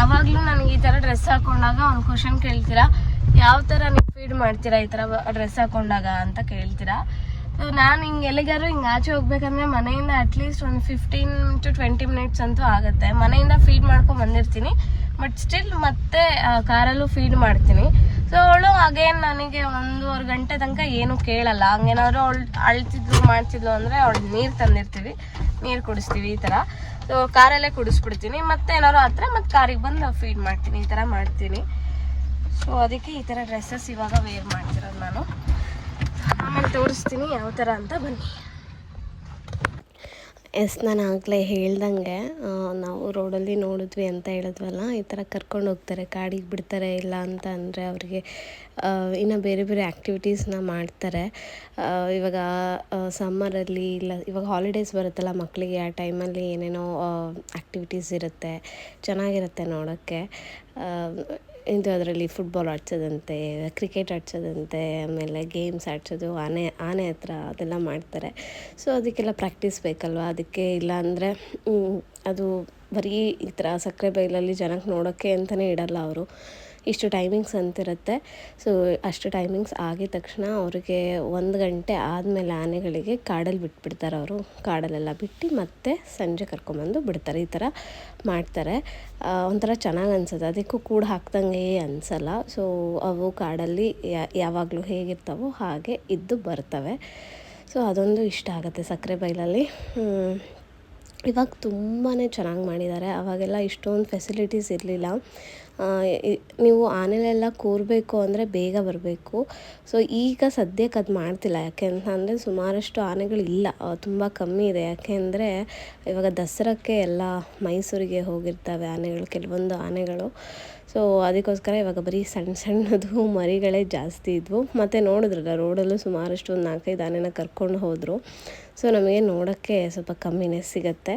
ಯಾವಾಗಲೂ ನನಗೆ ಈ ಥರ ಡ್ರೆಸ್ ಹಾಕೊಂಡಾಗ ಒಂದು ಕ್ವಶನ್ ಕೇಳ್ತೀರಾ? ಯಾವ ಥರ ನೀವು ಫೀಡ್ ಮಾಡ್ತೀರಾ ಈ ಥರ ಡ್ರೆಸ್ ಹಾಕೊಂಡಾಗ ಅಂತ ಕೇಳ್ತೀರಾ? ಸೊ ನಾನು ಹಿಂಗೆ ಎಲ್ಲಿಗಾದ್ರು ಹಿಂಗೆ ಆಚೆ ಹೋಗ್ಬೇಕಂದ್ರೆ ಮನೆಯಿಂದ ಅಟ್ಲೀಸ್ಟ್ ಒಂದು ಫಿಫ್ಟೀನ್ ಟು ಟ್ವೆಂಟಿ ಮಿನಿಟ್ಸ್ ಅಂತೂ ಆಗುತ್ತೆ. ಮನೆಯಿಂದ ಫೀಡ್ ಮಾಡ್ಕೊಂಡು ಬಂದಿರ್ತೀನಿ. ಬಟ್ ಸ್ಟಿಲ್ ಮತ್ತೆ ಕಾರಲ್ಲೂ ಫೀಡ್ ಮಾಡ್ತೀನಿ. ಸೊ ಅವಳು ಅಗೇನ್ ನನಗೆ ಒಂದೂವರೆ ಗಂಟೆ ತನಕ ಏನು ಕೇಳಲ್ಲ. ಹಂಗೇನಾದ್ರು ಅವಳು ಅಳ್ತಿದ್ಲು, ಮಾಡ್ತಿದ್ಲು ಅಂದರೆ ಅವಳು ನೀರು ತಂದಿರ್ತೀವಿ. ನೀರು ಕುಡಿಸ್ತೀವಿ ಈ ಥರ ಕಾರಲ್ಲೇ ಕುಡಿಸ್ಬಿಡ್ತೀನಿ. ಮತ್ತೆ ಏನಾದ್ರು ಹತ್ರ ಮತ್ತೆ ಕಾರಿಗೆ ಬಂದು ಫೀಡ್ ಮಾಡ್ತೀನಿ. ಈ ಥರ ಮಾಡ್ತೀನಿ. ಸೊ ಅದಕ್ಕೆ ಈ ಥರ ಡ್ರೆಸ್ಸಸ್ ಇವಾಗ ವೇರ್ ಮಾಡ್ತಿರೋದು ನಾನು. ಆಮೇಲೆ ತೋರಿಸ್ತೀನಿ ಯಾವ ಥರ ಅಂತ ಬನ್ನಿ. ಎಸ್, ನಾನು ಆಗಲೇ ಹೇಳ್ದಂಗೆ ನಾವು ರೋಡಲ್ಲಿ ನೋಡಿದ್ವಿ ಅಂತ ಹೇಳಿದ್ವಲ್ಲ, ಈ ಥರ ಕರ್ಕೊಂಡು ಹೋಗ್ತಾರೆ, ಕಾಡಿಗೆ ಬಿಡ್ತಾರೆ, ಇಲ್ಲ ಅಂತ ಅಂದರೆ ಅವರಿಗೆ ಇನ್ನು ಬೇರೆ ಬೇರೆ ಆ್ಯಕ್ಟಿವಿಟೀಸ್ನ ಮಾಡ್ತಾರೆ. ಇವಾಗ ಸಮ್ಮರಲ್ಲಿ ಇಲ್ಲ, ಇವಾಗ ಹಾಲಿಡೇಸ್ ಬರುತ್ತಲ್ಲ ಮಕ್ಕಳಿಗೆ ಆ ಟೈಮಲ್ಲಿ ಏನೇನೋ ಆ್ಯಕ್ಟಿವಿಟೀಸ್ ಇರುತ್ತೆ, ಚೆನ್ನಾಗಿರುತ್ತೆ ನೋಡೋಕ್ಕೆ. ಇದು ಅದರಲ್ಲಿ ಫುಟ್ಬಾಲ್ ಆಡ್ಸೋದಂತೆ ಕ್ರಿಕೆಟ್ ಆಡ್ಸೋದಂತೆ, ಆಮೇಲೆ ಗೇಮ್ಸ್ ಆಡ್ಸೋದು, ಆನೆ ಆನೆ ಹತ್ರ ಅದೆಲ್ಲ ಮಾಡ್ತಾರೆ. ಸೊ ಅದಕ್ಕೆಲ್ಲ ಪ್ರಾಕ್ಟೀಸ್ ಬೇಕಲ್ವ? ಅದಕ್ಕೆ ಇಲ್ಲ ಅಂದರೆ ಅದು ಬರೀ ಈ ಥರ ಸಕ್ಕರೆ ಬೈಲಲ್ಲಿ ಜನಕ್ಕೆ ನೋಡೋಕ್ಕೆ ಅಂತಲೇ ಇಡಲ್ಲ ಅವರು. ಇಷ್ಟು ಟೈಮಿಂಗ್ಸ್ ಅಂತಿರುತ್ತೆ. ಸೊ ಅಷ್ಟು ಟೈಮಿಂಗ್ಸ್ ಆಗಿದ ತಕ್ಷಣ ಅವ್ರಿಗೆ ಒಂದು ಗಂಟೆ ಆದಮೇಲೆ ಆನೆಗಳಿಗೆ ಕಾಡಲ್ಲಿ ಬಿಟ್ಬಿಡ್ತಾರೆ ಅವರು. ಕಾಡಲ್ಲೆಲ್ಲ ಬಿಟ್ಟು ಮತ್ತೆ ಸಂಜೆ ಕರ್ಕೊಂಬಂದು ಬಿಡ್ತಾರೆ. ಈ ಥರ ಮಾಡ್ತಾರೆ. ಒಂಥರ ಚೆನ್ನಾಗಿ ಅನ್ಸುತ್ತೆ. ಅದಕ್ಕೂ ಕೂಡ ಹಾಕ್ದಂಗೆ ಅನಿಸಲ್ಲ. ಸೊ ಅವು ಕಾಡಲ್ಲಿ ಯಾವಾಗಲೂ ಹೇಗಿರ್ತಾವೋ ಹಾಗೆ ಇದ್ದು ಬರ್ತವೆ. ಸೊ ಅದೊಂದು ಇಷ್ಟ ಆಗುತ್ತೆ ಸಕ್ಕರೆ ಬೈಲಲ್ಲಿ. ಇವಾಗ ತುಂಬಾ ಚೆನ್ನಾಗಿ ಮಾಡಿದ್ದಾರೆ. ಅವಾಗೆಲ್ಲ ಇಷ್ಟೊಂದು ಫೆಸಿಲಿಟೀಸ್ ಇರಲಿಲ್ಲ. ನೀವು ಆನೆಲೆಲ್ಲ ಕೂರಬೇಕು ಅಂದರೆ ಬೇಗ ಬರಬೇಕು. ಸೊ ಈಗ ಸದ್ಯಕ್ಕೆ ಅದು ಮಾಡ್ತಿಲ್ಲ. ಯಾಕೆ ಅಂತಂದರೆ ಸುಮಾರಷ್ಟು ಆನೆಗಳಿಲ್ಲ. ತುಂಬ ಕಮ್ಮಿ ಇದೆ. ಯಾಕೆ ಅಂದರೆ ಇವಾಗ ದಸರಾಕ್ಕೆ ಎಲ್ಲ ಮೈಸೂರಿಗೆ ಹೋಗಿರ್ತವೆ ಆನೆಗಳು, ಕೆಲವೊಂದು ಆನೆಗಳು. ಸೊ ಅದಕ್ಕೋಸ್ಕರ ಇವಾಗ ಬರೀ ಸಣ್ಣ ಸಣ್ಣದು ಮರಿಗಳೇ ಜಾಸ್ತಿ ಇದ್ವು. ಮತ್ತು ನೋಡಿದ್ರಲ್ಲ, ರೋಡಲ್ಲೂ ಸುಮಾರಷ್ಟು ಒಂದು ನಾಲ್ಕೈದು ಆನೆನ ಕರ್ಕೊಂಡು ಹೋದರು. ಸೊ ನಮಗೆ ನೋಡೋಕ್ಕೆ ಸ್ವಲ್ಪ ಕಮ್ಮಿನೇ ಸಿಗತ್ತೆ.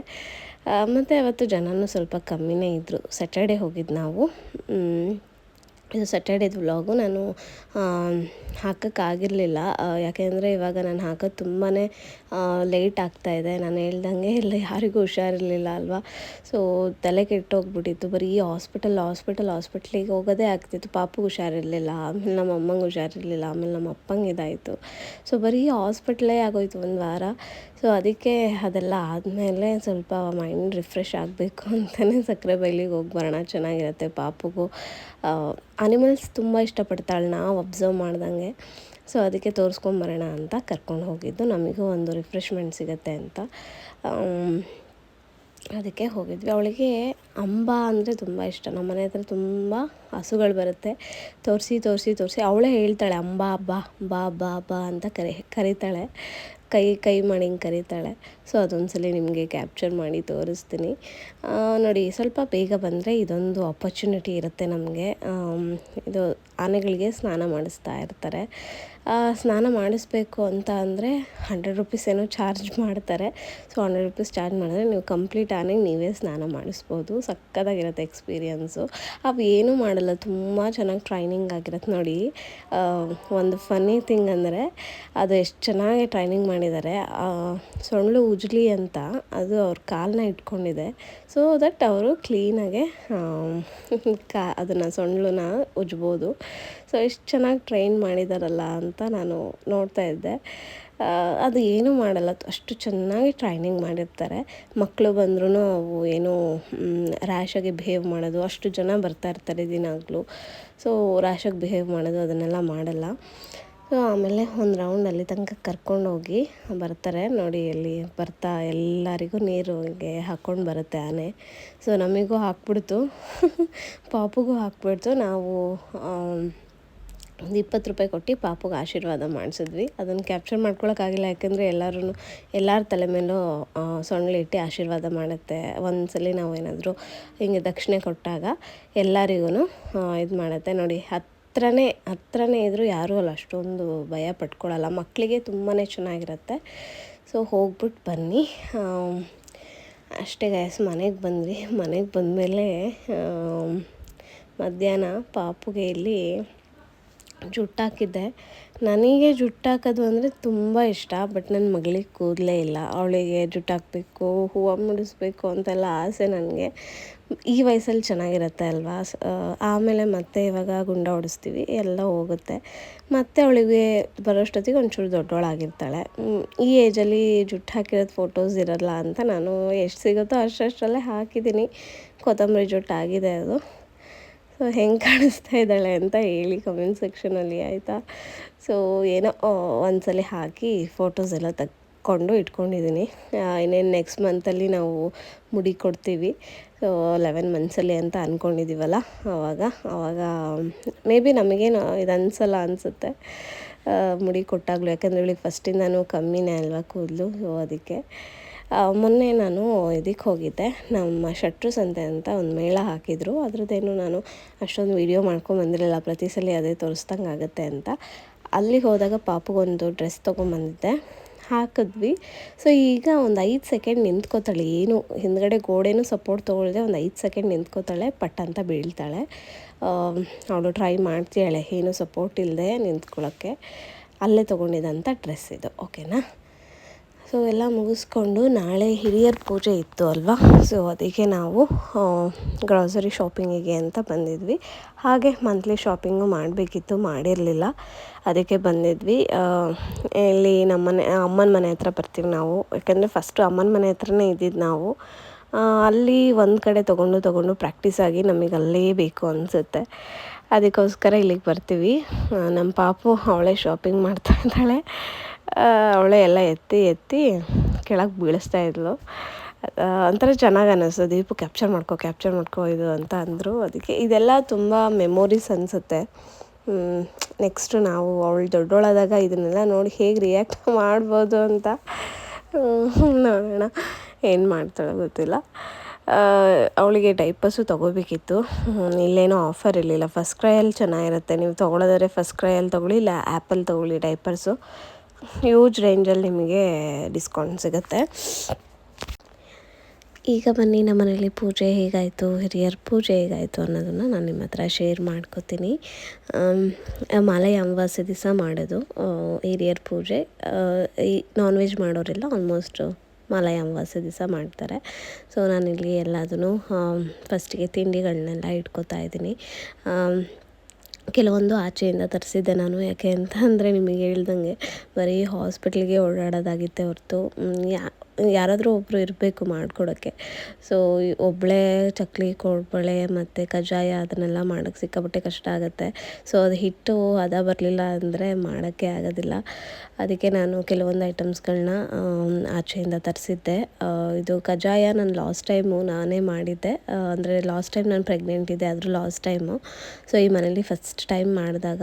ಮತ್ತು ಅವತ್ತು ಜನನೂ ಸ್ವಲ್ಪ ಕಮ್ಮಿನೇ ಇದ್ದರು ಸ್ಯಾಟರ್ಡೆ ಹೋಗಿದ್ದು ನಾವು. ಇದು ಸ್ಯಾಟರ್ಡೇದು ವ್ಲಾಗು ನಾನು ಹಾಕೋಕ್ಕಾಗಿರಲಿಲ್ಲ. ಯಾಕೆಂದರೆ ಇವಾಗ ನಾನು ಹಾಕೋದು ತುಂಬಾ ಲೇಟ್ ಆಗ್ತಾಯಿದೆ ನಾನು ಹೇಳ್ದಂಗೆ ಇಲ್ಲ ಯಾರಿಗೂ ಹುಷಾರಿರಲಿಲ್ಲ ಅಲ್ವಾ? ಸೊ ತಲೆ ಕೆಟ್ಟೋಗ್ಬಿಟ್ಟಿತ್ತು. ಬರೀ ಹಾಸ್ಪಿಟಲ್ ಹಾಸ್ಪಿಟಲ್ ಹಾಸ್ಪಿಟ್ಲಿಗೆ ಹೋಗೋದೇ ಆಗ್ತಿತ್ತು. ಪಾಪು ಹುಷಾರಿರಲಿಲ್ಲ, ಆಮೇಲೆ ನಮ್ಮ ಅಮ್ಮಂಗೆ ಹುಷಾರಿರಲಿಲ್ಲ, ಆಮೇಲೆ ನಮ್ಮ ಅಪ್ಪಂಗೆ ಇದಾಯಿತು. ಸೊ ಬರೀ ಹಾಸ್ಪಿಟ್ಲೇ ಆಗೋಯ್ತು ಒಂದು ವಾರ. ಸೊ ಅದಕ್ಕೆ ಅದೆಲ್ಲ ಆದಮೇಲೆ ಸ್ವಲ್ಪ ಮೈಂಡ್ ರಿಫ್ರೆಶ್ ಆಗಬೇಕು ಅಂತಲೇ ಸಕ್ಕರೆ ಬೈಲಿಗೆ ಹೋಗಿ ಬರೋಣ. ಚೆನ್ನಾಗಿರುತ್ತೆ ಪಾಪುಗೂ. ಅನಿಮಲ್ಸ್ ತುಂಬ ಇಷ್ಟಪಡ್ತಾಳೆ, ನಾವು ಅಬ್ಸರ್ವ್ ಮಾಡ್ದಂಗೆ. ಸೊ ಅದಕ್ಕೆ ತೋರಿಸ್ಕೊಂಬರೋಣ ಅಂತ ಕರ್ಕೊಂಡು ಹೋಗಿದ್ದು. ನಮಗೂ ಒಂದು ರಿಫ್ರೆಶ್ಮೆಂಟ್ ಸಿಗುತ್ತೆ ಅಂತ. ಅದಕ್ಕೆ ಹೋಗಿದ್ವಿ. ಅವಳಿಗೆ ಅಂಬ ಅಂದರೆ ತುಂಬ ಇಷ್ಟ. ನಮ್ಮ ಮನೆ ಹತ್ರ ತುಂಬ ಹಸುಗಳು ಬರುತ್ತೆ. ತೋರಿಸಿ ತೋರಿಸಿ ತೋರಿಸಿ ಅವಳೇ ಹೇಳ್ತಾಳೆ, ಅಂಬಾ, ಬಾ ಬಾ ಬಾ ಬಾ ಅಂತ ಕರಿ, ಕರೀತಾಳೆ. ಕೈ ಕೈ ಮಾಡಿ ಹಿಂಗೆ ಕರೀತಾಳೆ. ಸೊ ಅದೊಂದ್ಸಲಿ ನಿಮಗೆ ಕ್ಯಾಪ್ಚರ್ ಮಾಡಿ ತೋರಿಸ್ತೀನಿ. ನೋಡಿ, ಸ್ವಲ್ಪ ಬೇಗ ಬಂದರೆ ಇದೊಂದು ಆಪರ್ಚುನಿಟಿ ಇರುತ್ತೆ ನಮಗೆ. ಇದು ಆನೆಗಳಿಗೆ ಸ್ನಾನ ಮಾಡಿಸ್ತಾ ಇರ್ತಾರೆ. ಸ್ನಾನ ಮಾಡಿಸ್ಬೇಕು ಅಂತ ಅಂದರೆ ಹಂಡ್ರೆಡ್ ರುಪೀಸ್ ಏನೋ ಚಾರ್ಜ್ ಮಾಡ್ತಾರೆ. ಸೊ ಹಂಡ್ರೆಡ್ ರುಪೀಸ್ ಚಾರ್ಜ್ ಮಾಡಿದ್ರೆ ನೀವು ಕಂಪ್ಲೀಟ್ ಆಗಿ ನೀವೇ ಸ್ನಾನ ಮಾಡಿಸ್ಬೋದು. ಸಕ್ಕತ್ತಾಗಿರುತ್ತೆ ಎಕ್ಸ್ಪೀರಿಯನ್ಸು ಅವು ಏನೂ ಮಾಡಲ್ಲ. ತುಂಬ ಚೆನ್ನಾಗಿ ಟ್ರೈನಿಂಗ್ ಆಗಿರುತ್ತೆ ನೋಡಿ. ಒಂದು ಫನ್ನಿ ಥಿಂಗ್ ಅಂದರೆ ಅದು ಎಷ್ಟು ಚೆನ್ನಾಗಿ ಟ್ರೈನಿಂಗ್ ಮಾಡಿದ್ದಾರೆ ಸೊಳ್ಳು ಉಜ್ಲಿ ಅಂತ ಅದು ಅವ್ರ ಕಾಲನ್ನ ಇಟ್ಕೊಂಡಿದೆ. ಸೊ ದಟ್ ಅವರು ಕ್ಲೀನಾಗೆ ಕಾ, ಅದನ್ನು ಸೊಳ್ಳನ್ನ ಉಜ್ಬೋದು. ಸೊ ಎಷ್ಟು ಚೆನ್ನಾಗಿ ಟ್ರೈನ್ ಮಾಡಿದಾರಲ್ಲ ಅಂತ ನಾನು ನೋಡ್ತಾ ಇದ್ದೆ. ಅದು ಏನೂ ಮಾಡಲ್ಲ. ಅಷ್ಟು ಚೆನ್ನಾಗಿ ಟ್ರೈನಿಂಗ್ ಮಾಡಿರ್ತಾರೆ. ಮಕ್ಕಳು ಬಂದ್ರೂ ಅವು ಏನೂ ರ್ಯಾಶಾಗಿ ಬಿಹೇವ್ ಮಾಡೋದು, ಅಷ್ಟು ಜನ ಬರ್ತಾ ಇರ್ತಾರೆ ದಿನಾಗಲೂ. ಸೊ ರ್ಯಾಶಾಗಿ ಬಿಹೇವ್ ಮಾಡೋದು ಅದನ್ನೆಲ್ಲ ಮಾಡಲ್ಲ. ಸೊ ಆಮೇಲೆ ಒಂದು ರೌಂಡ್ ಅಲ್ಲಿ ತನಕ ಕರ್ಕೊಂಡೋಗಿ ಬರ್ತಾರೆ. ನೋಡಿ ಅಲ್ಲಿ ಬರ್ತಾ, ಎಲ್ಲರಿಗೂ ನೀರು ಹಿಂಗೆ ಹಾಕ್ಕೊಂಡು ಬರುತ್ತೆ ಆನೆ. ಸೊ ನಮಗೂ ಹಾಕ್ಬಿಡ್ತು. ಪಾಪುಗೂ ಹಾಕ್ಬಿಡ್ತು. ನಾವು ಇಪ್ಪತ್ತು ರೂಪಾಯಿ ಕೊಟ್ಟು ಪಾಪುಗೆ ಆಶೀರ್ವಾದ ಮಾಡಿಸಿದ್ವಿ. ಅದನ್ನು ಕ್ಯಾಪ್ಚರ್ ಮಾಡ್ಕೊಳ್ಳೋಕ್ಕಾಗಿಲ್ಲ ಯಾಕೆಂದರೆ ಎಲ್ಲರೂ ಎಲ್ಲರ ತಲೆ ಮೇಲೂ ಆ, ಸೊಳ್ಳಿಟ್ಟು ಆಶೀರ್ವಾದ ಮಾಡುತ್ತೆ. ಒಂದ್ಸಲಿ ನಾವು ಏನಾದರೂ ಹಿಂಗೆ ದಕ್ಷಿಣೆ ಕೊಟ್ಟಾಗ ಎಲ್ಲರಿಗೂ ಇದು ಮಾಡುತ್ತೆ. ನೋಡಿ ಹತ್ರನೇ ಹತ್ರನೇ ಇದ್ದರೂ ಯಾರೂ ಅಲ್ಲ ಅಷ್ಟೊಂದು ಭಯ ಪಟ್ಕೊಳ್ಳಲ್ಲ ಮಕ್ಕಳಿಗೆ ತುಂಬಾ ಚೆನ್ನಾಗಿರುತ್ತೆ. ಸೊ ಹೋಗ್ಬಿಟ್ಟು ಬನ್ನಿ. ಅಷ್ಟೇ ಗಾಯಸ್ ಮನೆಗೆ ಬಂದ್ವಿ. ಮನೆಗೆ ಬಂದಮೇಲೆ ಮಧ್ಯಾಹ್ನ ಪಾಪುಗೆ ಇಲ್ಲಿ ಜುಟ್ಟು ಹಾಕಿದ್ದೆ ನನಗೆ ಜುಟ್ಟಾಕೋದು ಅಂದರೆ ತುಂಬ ಇಷ್ಟ, ಬಟ್ ನನ್ನ ಮಗಳಿಗೆ ಕೂದಲೇ ಇಲ್ಲ. ಅವಳಿಗೆ ಜುಟ್ಟಾಕಬೇಕು, ಹೂವು ಮುಡಿಸ್ಬೇಕು ಅಂತೆಲ್ಲ ಆಸೆ ನನಗೆ. ಈ ವಯಸ್ಸಲ್ಲಿ ಚೆನ್ನಾಗಿರುತ್ತೆ ಅಲ್ವಾ? ಆಮೇಲೆ ಮತ್ತೆ ಇವಾಗ ಗುಂಡ ಹೊಡಿಸ್ತೀವಿ, ಎಲ್ಲ ಹೋಗುತ್ತೆ. ಮತ್ತೆ ಅವಳಿಗೆ ಬರೋಷ್ಟೊತ್ತಿಗೆ ಒಂಚೂರು ದೊಡ್ಡವಳಾಗಿರ್ತಾಳೆ. ಈ ಏಜಲ್ಲಿ ಜುಟ್ಟು ಹಾಕಿರೋದು ಫೋಟೋಸ್ ಇರಲ್ಲ ಅಂತ ನಾನು ಎಷ್ಟು ಸಿಗುತ್ತೋ ಅಷ್ಟಷ್ಟರಲ್ಲೇ ಹಾಕಿದ್ದೀನಿ. ಕೊತ್ತಂಬರಿ ಜುಟ್ಟು ಆಗಿದೆ ಅದು. ಸೊ ಹೆಂಗೆ ಕಾಣಿಸ್ತಾ ಇದ್ದಾಳೆ ಅಂತ ಹೇಳಿ ಕಮೆಂಟ್ ಸೆಕ್ಷನಲ್ಲಿ ಆಯಿತಾ? ಸೊ ಏನೋ ಒಂದ್ಸಲಿ ಹಾಕಿ ಫೋಟೋಸ್ ಎಲ್ಲ ತಕ್ಕೊಂಡು ಇಟ್ಕೊಂಡಿದ್ದೀನಿ ಇನ್ನೇನು ನೆಕ್ಸ್ಟ್ ಮಂತಲ್ಲಿ ನಾವು ಮುಡಿ ಕೊಡ್ತೀವಿ. ಸೊ ಲೆವೆನ್ ಮಂತ್ಸಲ್ಲಿ ಅಂತ ಅಂದ್ಕೊಂಡಿದ್ದೀವಲ್ಲ ಆವಾಗ ಆವಾಗ ಮೇ ಬಿ ನಮಗೇನು ಇದು ಅನ್ಸಲ್ಲ ಅನಿಸುತ್ತೆ. ಮುಡಿ ಕೊಟ್ಟಾಗಲೂ. ಯಾಕಂದರೆ, ಇವಳಿಗೆ ಫಸ್ಟಿಂದನೂ ಕಮ್ಮಿನೇ ಅಲ್ವಾ ಕೂದಲು ಸೊ ಅದಕ್ಕೆ. ಮೊನ್ನೆ ನಾನು ಇದಕ್ಕೆ ಹೋಗಿದ್ದೆ. ನಮ್ಮ ಶೆಟ್ರು ಸಂತೆ ಅಂತ ಒಂದು ಮೇಳ ಹಾಕಿದ್ರು. ಅದರದ್ದೇನು ನಾನು ಅಷ್ಟೊಂದು ವೀಡಿಯೋ ಮಾಡ್ಕೊಂಬಂದಿರಲಿಲ್ಲ ಪ್ರತಿ ಸಲ ಅದೇ ತೋರಿಸ್ದಂಗೆ ಆಗುತ್ತೆ ಅಂತ. ಅಲ್ಲಿಗೆ ಹೋದಾಗ ಪಾಪಗೊಂದು ಡ್ರೆಸ್ ತೊಗೊಂಬಂದಿದ್ದೆ. ಹಾಕಿದ್ವಿ. ಸೊ ಈಗ ಒಂದು ಐದು ಸೆಕೆಂಡ್ ನಿಂತ್ಕೋತಾಳೆ. ಏನು, ಹಿಂದ್ಗಡೆ ಗೋಡೆನೂ ಸಪೋರ್ಟ್ ತೊಗೊಳ್ದೆ ಒಂದು ಐದು ಸೆಕೆಂಡ್ ನಿಂತ್ಕೋತಾಳೆ. ಪಟ್ ಅಂತ ಬೀಳ್ತಾಳೆ. ಅವಳು ಟ್ರೈ ಮಾಡ್ತೀಯಾಳೆ ಏನು ಸಪೋರ್ಟ್ ಇಲ್ಲದೆ ನಿಂತ್ಕೊಳ್ಳೋಕ್ಕೆ. ಅಲ್ಲೇ ತೊಗೊಂಡಿದ್ದಂಥ ಡ್ರೆಸ್ ಇದು. ಓಕೆನಾ ಸೊ ಎಲ್ಲ ಮುಗಿಸ್ಕೊಂಡು ನಾಳೆ ಹಿರಿಯರ ಪೂಜೆ ಇತ್ತು ಅಲ್ವಾ? ಸೊ ಅದಕ್ಕೆ ನಾವು ಗ್ರಾಸರಿ ಶಾಪಿಂಗಿಗೆ ಅಂತ ಬಂದಿದ್ವಿ. ಹಾಗೆ ಮಂತ್ಲಿ ಶಾಪಿಂಗು ಮಾಡಬೇಕಿತ್ತು, ಮಾಡಿರಲಿಲ್ಲ. ಅದಕ್ಕೆ ಬಂದಿದ್ವಿ. ಇಲ್ಲಿ ನಮ್ಮನೆ ಅಮ್ಮನ ಮನೆ ಹತ್ರ ಬರ್ತೀವಿ ನಾವು. ಯಾಕಂದರೆ ಫಸ್ಟು ಅಮ್ಮನ ಮನೆ ಹತ್ರನೇ ಇದ್ದಿದ್ದು ನಾವು. ಅಲ್ಲಿ ಒಂದು ಕಡೆ ತೊಗೊಂಡು ತೊಗೊಂಡು ಪ್ರಾಕ್ಟೀಸ್ ಆಗಿ ನಮಗೆ ಅಲ್ಲೇ ಬೇಕು ಅನಿಸುತ್ತೆ. ಅದಕ್ಕೋಸ್ಕರ ಇಲ್ಲಿಗೆ ಬರ್ತೀವಿ. ನಮ್ಮ ಪಾಪು ಅವಳೇ ಶಾಪಿಂಗ್ ಮಾಡ್ತಾ ಇದ್ದಾಳೆ. ಅವಳೇ ಎಲ್ಲ ಎತ್ತಿ ಎತ್ತಿ ಕೆಳಗೆ ಬೀಳಿಸ್ತಾ ಇದ್ಲು. ಒಂಥರ ಚೆನ್ನಾಗಿ ಅನ್ನಿಸ್ತು ದೀಪು ಕ್ಯಾಪ್ಚರ್ ಮಾಡ್ಕೊ ಕ್ಯಾಪ್ಚರ್ ಮಾಡ್ಕೊ ಇದು ಅಂತ ಅಂದರು. ಅದಕ್ಕೆ ಇದೆಲ್ಲ ತುಂಬ ಮೆಮೊರೀಸ್ ಅನಿಸುತ್ತೆ. ನೆಕ್ಸ್ಟು ನಾವು ಅವಳು ದೊಡ್ಡೋಳಾದಾಗ ಇದನ್ನೆಲ್ಲ ನೋಡಿ ಹೇಗೆ ರಿಯಾಕ್ಟ್ ಮಾಡ್ಬೋದು ಅಂತ. ನೋಡೋಣ. ಏನು ಮಾಡ್ತಾಳೆ ಗೊತ್ತಿಲ್ಲ. ಅವಳಿಗೆ ಡೈಪರ್ಸು ತೊಗೋಬೇಕಿತ್ತು. ಇಲ್ಲೇನೋ ಆಫರ್ ಇರಲಿಲ್ಲ. ಫಸ್ಟ್ ಕ್ರೈಯಲ್ಲಿ ಚೆನ್ನಾಗಿರುತ್ತೆ. ನೀವು ತೊಗೊಳೋದಾದ್ರೆ ಫಸ್ಟ್ ಕ್ರೈಯಲ್ಲಿ ತೊಗೊಳ್ಳಿ, ಇಲ್ಲ ಆ್ಯಪಲ್ಲಿ ತೊಗೊಳ್ಳಿ ಡೈಪರ್ಸು ಹ್ಯೂಜ್ ರೇಂಜಲ್ಲಿ ನಿಮಗೆ ಡಿಸ್ಕೌಂಟ್ ಸಿಗುತ್ತೆ. ಈಗ ಬನ್ನಿ, ನಮ್ಮ ಮನೇಲಿ ಪೂಜೆ ಹೇಗಾಯಿತು, ಹಿರಿಯರ ಪೂಜೆ ಹೇಗಾಯಿತು ಅನ್ನೋದನ್ನು ನಾನು ನಿಮ್ಮ ಹತ್ರ ಶೇರ್ ಮಾಡ್ಕೋತೀನಿ. ಮಾಲಯ ಅಮಾವಾಸ್ಯೆ ದಿವಸ ಮಾಡೋದು. ಹಿರಿಯರ್ ಪೂಜೆ. ಈ ನಾನ್ ವೆಜ್ ಮಾಡೋರೆಲ್ಲ ಆಲ್ಮೋಸ್ಟು ಮಾಲಯ ಅಮಾವಾಸ್ಯ ದಿವಸ ಮಾಡ್ತಾರೆ. ಸೊ ನಾನಿಲ್ಲಿ ಎಲ್ಲದನ್ನು ಫಸ್ಟಿಗೆ ತಿಂಡಿಗಳನ್ನೆಲ್ಲ ಇಟ್ಕೋತಾ ಇದ್ದೀನಿ. ಕೆಲವೊಂದು ಆಚೆಯಿಂದ ತರಿಸಿದ್ದೆ ನಾನು. ಯಾಕೆ ಅಂತ ಅಂದರೆ ನಿಮಗೆ ಹೇಳ್ದಂಗೆ ಬರೀ ಹಾಸ್ಪಿಟ್ಲಿಗೆ ಓಡಾಡೋದಾಗಿತ್ತೆ ಹೊರತು. ಯಾ ಯಾರಾದರೂ ಒಬ್ಬರು ಇರಬೇಕು ಮಾಡಿಕೊಡೋಕ್ಕೆ. ಸೊ ಒಬ್ಬಳೇ ಚಕ್ಲಿ ಕೋಡ್ಬಳೆ ಮತ್ತು ಕಜ್ಜಾಯ ಅದನ್ನೆಲ್ಲ ಮಾಡೋಕ್ಕೆ ಸಿಕ್ಕಾಪಟ್ಟೆ ಕಷ್ಟ ಆಗುತ್ತೆ. ಸೊ ಅದು ಹಿಟ್ಟು ಹದ ಬರಲಿಲ್ಲ ಅಂದರೆ ಮಾಡೋಕ್ಕೆ ಆಗೋದಿಲ್ಲ. ಅದಕ್ಕೆ ನಾನು ಕೆಲವೊಂದು ಐಟಮ್ಸ್ಗಳನ್ನ ಆಚೆಯಿಂದ ತರಿಸಿದ್ದೆ. ಇದು ಕಜ್ಜಾಯ ನಾನು ಲಾಸ್ಟ್ ಟೈಮು ನಾನೇ ಮಾಡಿದ್ದೆ. ಅಂದರೆ ಲಾಸ್ಟ್ ಟೈಮ್ ನಾನು ಪ್ರೆಗ್ನೆಂಟ್ ಇದ್ದೆ ಆದರೂ ಲಾಸ್ಟ್ ಟೈಮು. ಸೊ ಈ ಮನೇಲಿ ಫಸ್ಟ್ ಟೈಮ್ ಮಾಡಿದಾಗ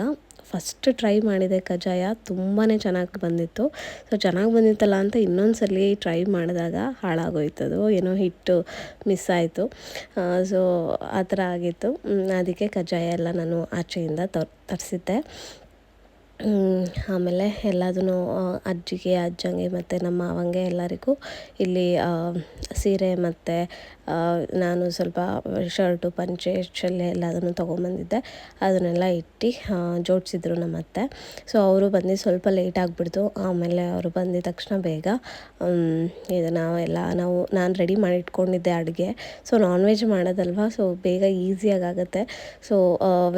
ಫಸ್ಟ್ ಟ್ರೈ ಮಾಡಿದೆ ಕಜ್ಜಾಯ ತುಂಬಾ ಚೆನ್ನಾಗಿ ಬಂದಿತ್ತು. ಸೊ ಚೆನ್ನಾಗಿ ಬಂದಿತ್ತಲ್ಲ ಅಂತ ಇನ್ನೊಂದು ಸಲ ಟ್ರೈ ಮಾಡಿದಾಗ ಹಾಳಾಗೋಯ್ತದು, ಏನೋ ಹಿಟ್ಟು ಮಿಸ್ ಆಯಿತು. ಸೊ ಆ ಥರ ಆಗಿತ್ತು. ಅದಕ್ಕೆ ಕಜ್ಜಾಯ ಎಲ್ಲ ನಾನು ಆಚೆಯಿಂದ ತರ್, ತರಿಸಿದ್ದೆ. ಆಮೇಲೆ ಎಲ್ಲದನ್ನು ಅಜ್ಜಿಗೆ, ಅಜ್ಜಂಗೆ ಮತ್ತು ನಮ್ಮ ಮಾವಂಗೆ ಎಲ್ಲರಿಗೂ ಇಲ್ಲಿ ಸೀರೆ ಮತ್ತು ನಾನು ಸ್ವಲ್ಪ ಶರ್ಟು, ಪಂಚೆ ಚಲ್ಲೆ ಎಲ್ಲದನ್ನು ತೊಗೊಂಬಂದಿದ್ದೆ. ಅದನ್ನೆಲ್ಲ ಇಟ್ಟು ಜೋಡಿಸಿದ್ರು ನಮ್ಮ ಅತ್ತೆ. ಸೊ ಅವರು ಬಂದು ಸ್ವಲ್ಪ ಲೇಟ್ ಆಗಿಬಿಡ್ತು. ಆಮೇಲೆ ಅವರು ಬಂದಿದ ತಕ್ಷಣ ಬೇಗ ಇದು ನಾವೆಲ್ಲ ನಾವು, ನಾನು ರೆಡಿ ಮಾಡಿ ಇಟ್ಕೊಂಡಿದ್ದೆ ಅಡುಗೆ. ಸೊ ನಾನ್ ವೆಜ್ ಮಾಡೋದಲ್ವ? ಸೊ ಬೇಗ ಈಸಿಯಾಗಿ ಆಗುತ್ತೆ. ಸೊ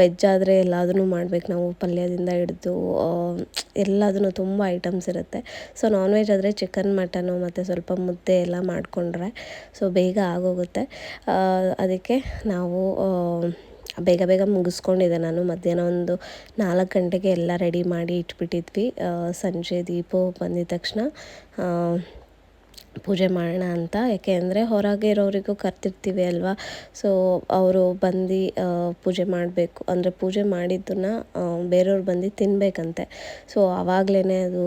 ವೆಜ್ ಆದರೆ ಎಲ್ಲದನ್ನು ಮಾಡ್ಬೇಕು. ನಾವು ಪಲ್ಯದಿಂದ ಹಿಡಿದು ಎಲ್ಲದನ್ನು ತುಂಬ ಐಟಮ್ಸ್ ಇರುತ್ತೆ. ಸೊ ನಾನ್ ವೆಜ್ ಆದರೆ ಚಿಕನ್ ಮಟನು ಮತ್ತು ಸ್ವಲ್ಪ ಮುದ್ದೆ ಎಲ್ಲ ಮಾಡಿಕೊಂಡ್ರೆ ಸೊ ಬೇಗ ಆಗೋಗುತ್ತೆ. ಅದಕ್ಕೆ ನಾವು ಬೇಗ ಬೇಗ ಮುಗಿಸ್ಕೊಂಡಿದ್ದೆ ನಾನು. ಮಧ್ಯಾಹ್ನ ಒಂದು ನಾಲ್ಕು ಗಂಟೆಗೆ ಎಲ್ಲ ರೆಡಿ ಮಾಡಿ ಇಟ್ಬಿಟ್ಟಿದ್ವಿ. ಸಂಜೆ ದೀಪ ಬಂದಿದ ತಕ್ಷಣ ಪೂಜೆ ಮಾಡೋಣ ಅಂತ. ಯಾಕೆ ಅಂದರೆ ಹೊರಗೆ ಇರೋರಿಗೂ ಕರ್ತಿರ್ತೀವಿ ಅಲ್ವಾ? ಸೊ ಅವರು ಬಂದು ಪೂಜೆ ಮಾಡಬೇಕು. ಅಂದರೆ ಪೂಜೆ ಮಾಡಿದ್ದನ್ನು ಬೇರೆಯವ್ರು ಬಂದು ತಿನ್ನಬೇಕಂತೆ ಸೊ ಆವಾಗಲೇ ಅದು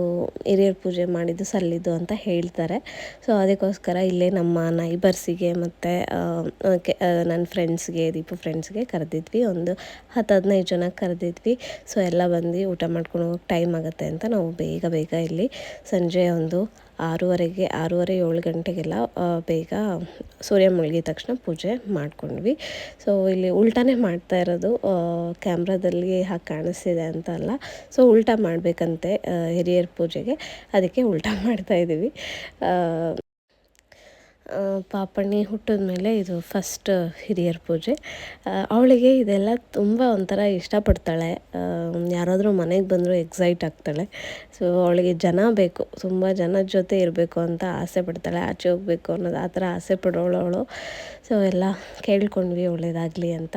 ಹಿರಿಯರು ಪೂಜೆ ಮಾಡಿದ್ದು ಸಲ್ಲಿದ್ದು ಅಂತ ಹೇಳ್ತಾರೆ. ಸೊ ಅದಕ್ಕೋಸ್ಕರ ಇಲ್ಲೇ ನಮ್ಮ ನೈಬರ್ಸಿಗೆ ಮತ್ತು ನನ್ನ ಫ್ರೆಂಡ್ಸ್ಗೆ ದೀಪು ಫ್ರೆಂಡ್ಸ್ಗೆ ಕರೆದಿದ್ವಿ. ಒಂದು ಹತ್ತು, ಹದಿನೈದು ಜನ ಕರೆದಿದ್ವಿ. ಸೊ ಎಲ್ಲ ಬಂದು ಊಟ ಮಾಡ್ಕೊಂಡು ಹೋಗೋಕ್ಕೆ ಟೈಮ್ ಆಗುತ್ತೆ ಅಂತ ನಾವು ಬೇಗ ಬೇಗ ಇಲ್ಲಿ ಸಂಜೆ ಒಂದು ಆರೂವರೆಗೆ, ಆರೂವರೆ ಏಳು ಗಂಟೆಗೆಲ್ಲ ಬೇಗ ಸೂರ್ಯ ಮುಳುಗಿದ ತಕ್ಷಣ ಪೂಜೆ ಮಾಡ್ಕೊಂಡ್ವಿ. ಸೊ ಇಲ್ಲಿ ಉಲ್ಟಾನೇ ಮಾಡ್ತಾ ಇರೋದು ಕ್ಯಾಮ್ರಾದಲ್ಲಿ ಹಾಗೆ ಕಾಣಿಸ್ತಿದೆ ಅಂತ ಅಲ್ಲ. ಸೊ ಉಲ್ಟಾ ಮಾಡಬೇಕಂತೆ ಹಿರಿಯರ ಪೂಜೆಗೆ. ಅದಕ್ಕೆ ಉಲ್ಟಾ ಮಾಡ್ತಾ ಇದ್ದೀವಿ. ಪಾಪಣ್ಣಿ ಹುಟ್ಟಿದ ಮೇಲೆ ಇದು ಫಸ್ಟ್ ಹಿರಿಯರ ಪೂಜೆ. ಅವಳಿಗೆ ಇದೆಲ್ಲ ತುಂಬ ಒಂಥರ ಇಷ್ಟಪಡ್ತಾಳೆ. ಯಾರಾದರೂ ಮನೆಗೆ ಬಂದರೂ ಎಕ್ಸೈಟ್ ಆಗ್ತಾಳೆ. ಸೊ ಅವಳಿಗೆ ಜನ ಬೇಕು, ತುಂಬ ಜನ ಜೊತೆ ಇರಬೇಕು ಅಂತ ಆಸೆ ಪಡ್ತಾಳೆ. ಆಚೆ ಹೋಗಬೇಕು ಅನ್ನೋದು ಆ ಥರ ಆಸೆ ಪಡೋಳು ಅವಳು. ಸೊ ಎಲ್ಲ ಕೇಳ್ಕೊಂಡ್ವಿ ಒಳ್ಳೇದಾಗಲಿ ಅಂತ.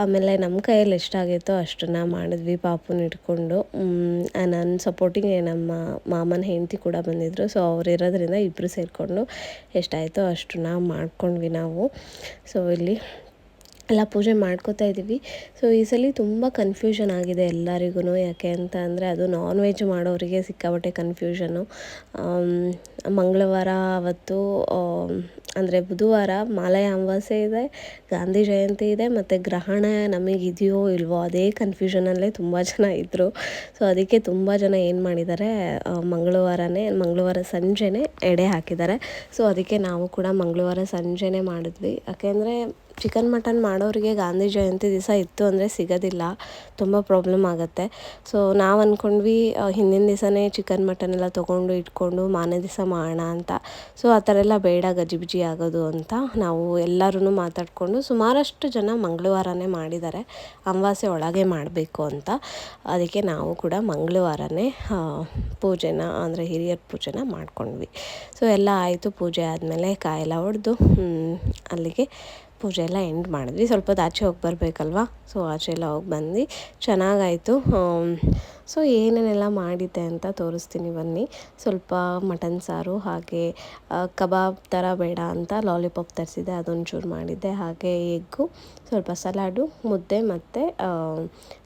ಆಮೇಲೆ ನಮ್ಮ ಕೈಯಲ್ಲಿ ಎಷ್ಟಾಗಿತ್ತೋ ಅಷ್ಟನ್ನು ಮಾಡಿದ್ವಿ, ಪಾಪುನ ಇಟ್ಕೊಂಡು ನನ್ನ ಸಪೋರ್ಟಿಂಗ್ ನಮ್ಮ ಮಾಮನ ಹೆಂಡತಿ ಕೂಡ ಬಂದಿದ್ದರು ಸೊ ಅವ್ರು ಇರೋದ್ರಿಂದ ಇಬ್ಬರು ಸೇರಿಕೊಂಡು ಎಷ್ಟಾಯಿತೋ ಅಷ್ಟನ್ನ ಮಾಡ್ಕೊಂಡ್ವಿ ನಾವು. ಸೊ ಇಲ್ಲಿ ಎಲ್ಲ ಪೂಜೆ ಮಾಡ್ಕೋತಾ ಇದ್ದೀವಿ. ಸೊ ಈ ಸಲ ತುಂಬ ಕನ್ಫ್ಯೂಷನ್ ಆಗಿದೆ ಎಲ್ಲರಿಗೂ ಯಾಕೆ ಅಂತ ಅಂದರೆ ಅದು ನಾನ್ ವೆಜ್ ಮಾಡೋರಿಗೆ ಸಿಕ್ಕಾಪಟ್ಟೆ ಕನ್ಫ್ಯೂಷನು ಮಂಗಳವಾರ ಅವತ್ತು ಅಂದರೆ ಬುಧವಾರ ಮಾಲಯ ಅಮಾವಾಸ್ಯೆ ಇದೆ, ಗಾಂಧಿ ಜಯಂತಿ ಇದೆ, ಮತ್ತು ಗ್ರಹಣ ಇದೆಯೋ ಇಲ್ವೋ ಅದೇ ಕನ್ಫ್ಯೂಷನಲ್ಲೇ ತುಂಬ ಜನ ಇದ್ದರು ಸೊ ಅದಕ್ಕೆ ತುಂಬ ಜನ ಏನು ಮಾಡಿದ್ದಾರೆ ಮಂಗಳವಾರನೇ, ಮಂಗಳವಾರ ಸಂಜೆನೇ ಎಡೆ ಹಾಕಿದ್ದಾರೆ ಸೊ ಅದಕ್ಕೆ ನಾವು ಕೂಡ ಮಂಗಳವಾರ ಸಂಜೆನೇ ಮಾಡಿದ್ವಿ. ಯಾಕೆಂದರೆ ಚಿಕನ್ ಮಟನ್ ಮಾಡೋರಿಗೆ ಗಾಂಧಿ ಜಯಂತಿ ದಿವಸ ಇತ್ತು ಅಂದರೆ ಸಿಗೋದಿಲ್ಲ, ತುಂಬ ಪ್ರಾಬ್ಲಮ್ ಆಗುತ್ತೆ. ಸೊ ನಾವು ಅಂದ್ಕೊಂಡ್ವಿ ಹಿಂದಿನ ದಿವಸನೇ ಚಿಕನ್ ಮಟನ್ ಎಲ್ಲ ತೊಗೊಂಡು ಇಟ್ಕೊಂಡು ಮಾನೆ ದಿವಸ ಮಾಡೋಣ ಅಂತ. ಸೊ ಆ ಥರ ಎಲ್ಲ ಬೇಡ, ಗಜಿಬಿಜಿ ಆಗೋದು ಅಂತ ನಾವು ಎಲ್ಲರೂ ಮಾತಾಡಿಕೊಂಡು ಸುಮಾರಷ್ಟು ಜನ ಮಂಗಳವಾರನೇ ಮಾಡಿದ್ದಾರೆ. ಅಮಾವಾಸ್ಯೆ ಒಳಗೆ ಮಾಡಬೇಕು ಅಂತ. ಅದಕ್ಕೆ ನಾವು ಕೂಡ ಮಂಗಳವಾರನೇ ಪೂಜೆನ, ಅಂದರೆ ಹಿರಿಯರ ಪೂಜೆನ ಮಾಡ್ಕೊಂಡ್ವಿ. ಸೊ ಎಲ್ಲ ಆಯಿತು, ಪೂಜೆ ಆದಮೇಲೆ ಕಾಯೆಲ್ಲ ಹೊಡೆದು ಅಲ್ಲಿಗೆ ಪೂಜೆ ಎಲ್ಲ ಎಂಡ್ ಮಾಡಿದ್ವಿ. ಸ್ವಲ್ಪ ಹೊತ್ತು ಆಚೆ ಹೋಗಿ ಬರಬೇಕಲ್ವ? ಸೊ ಆಚೆ ಎಲ್ಲ ಹೋಗಿ ಬಂದು ಚೆನ್ನಾಗಾಯಿತು. ಸೊ ಏನೇನೆಲ್ಲ ಮಾಡಿದ್ದೆ ಅಂತ ತೋರಿಸ್ತೀನಿ ಬನ್ನಿ. ಸ್ವಲ್ಪ ಮಟನ್ ಸಾರು ಹಾಗೆ ಕಬಾಬ್ ಥರ ಬೇಡ ಅಂತ ಲಾಲಿಪಾಪ್ ತರಿಸಿದ್ದೆ, ಅದೊಂಚೂರು ಮಾಡಿದ್ದೆ. ಹಾಗೆ ಎಗ್ಗು, ಸ್ವಲ್ಪ ಸಲಾಡು, ಮುದ್ದೆ ಮತ್ತು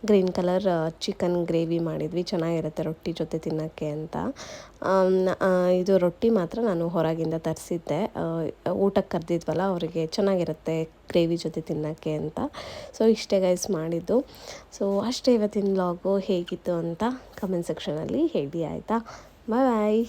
ಗ್ರೀನ್ ಕಲರ್ ಚಿಕನ್ ಗ್ರೇವಿ ಮಾಡಿದ್ವಿ. ಚೆನ್ನಾಗಿರುತ್ತೆ ರೊಟ್ಟಿ ಜೊತೆ ತಿನ್ನೋಕ್ಕೆ ಅಂತ. ಇದು ರೊಟ್ಟಿ ಮಾತ್ರ ನಾನು ಹೊರಗಿಂದ ತರಿಸಿದ್ದೆ. ಊಟಕ್ಕೆ ಕರೆದಿದ್ವಲ್ಲ, ಅವರಿಗೆ ಚೆನ್ನಾಗಿರುತ್ತೆ ಗ್ರೇವಿ ಜೊತೆ ತಿನ್ನೋಕ್ಕೆ ಅಂತ. ಸೊ ಇಷ್ಟೇ ಗೈಸ್ ಮಾಡಿದ್ದು. ಸೊ ಅಷ್ಟೇ ಇವತ್ತಿನ ವ್ಲಾಗು ಹೇಗಿತ್ತು ಅಂತ ಕಮೆಂಟ್ ಸೆಕ್ಷನಲ್ಲಿ ಹೇಳಿ, ಆಯಿತಾ? ಬಾಯ್ ಬಾಯ್